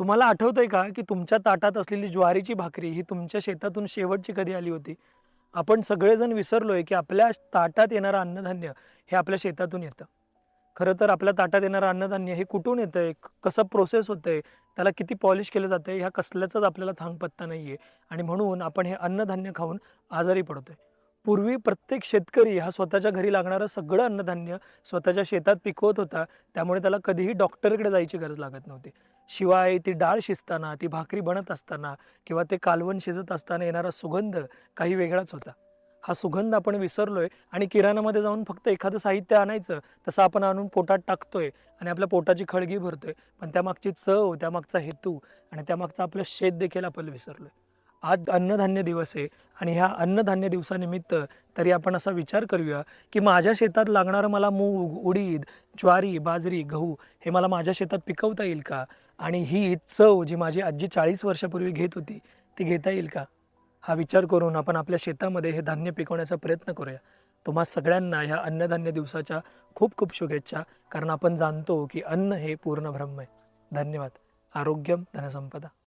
तुम्हाला आठवतंय का की तुमच्या ताटात असलेली ज्वारीची भाकरी ही तुमच्या शेतातून शेवटची कधी आली होती? आपण सगळेजण विसरलोय की आपल्या ताटात येणारं अन्नधान्य हे आपल्या शेतातून येतं. खरं तर आपल्या ताटात येणारं अन्नधान्य हे कुठून येतंय? आहे कसं प्रोसेस होतंय? त्याला किती पॉलिश केलं जातंय? ह्या कसल्याचाच आपल्याला थांग पत्ता आहे आणि म्हणून आपण हे अन्नधान्य खाऊन आजारी पडतोय. पूर्वी प्रत्येक शेतकरी हा स्वतःच्या घरी लागणारं सगळं अन्नधान्य स्वतःच्या शेतात पिकवत होता. त्यामुळे त्याला कधीही डॉक्टरकडे जायची गरज लागत नव्हती. शिवाय ती डाळ शिजताना ती भाकरी बनत असताना किंवा ते कालवण शिजत असताना येणारा सुगंध काही वेगळाच होता. हा सुगंध आपण विसरलोय आणि किराणामध्ये जाऊन फक्त एखादं साहित्य आणायचं तसं आपण आणून पोटात टाकतोय आणि आपल्या पोटाची खळगी भरतोय. पण त्यामागची चव त्यामागचा हेतू आणि त्यामागचं आपलं शेत देखील आपण विसरलोय. आज अन्नधान्य दिवस आहे आणि ह्या अन्नधान्य दिवसानिमित्त तरी आपण असा विचार करूया की माझ्या शेतात लागणारं मला मूग उडीद ज्वारी बाजरी गहू हे मला माझ्या शेतात पिकवता येईल का? आणि ही चव जी माझी आजी चाळीस वर्षापूर्वी घेत होती ती घेता येईल का? हा विचार करून आपण आपल्या शेतामध्ये हे धान्य पिकवण्याचा प्रयत्न करूया. तुम्हा सगळ्यांना ह्या अन्नधान्य दिवसाच्या खूप खूप शुभेच्छा कारण आपण जाणतो की अन्न हे पूर्ण ब्रह्म आहे. धन्यवाद. आरोग्यम धनसंपदा.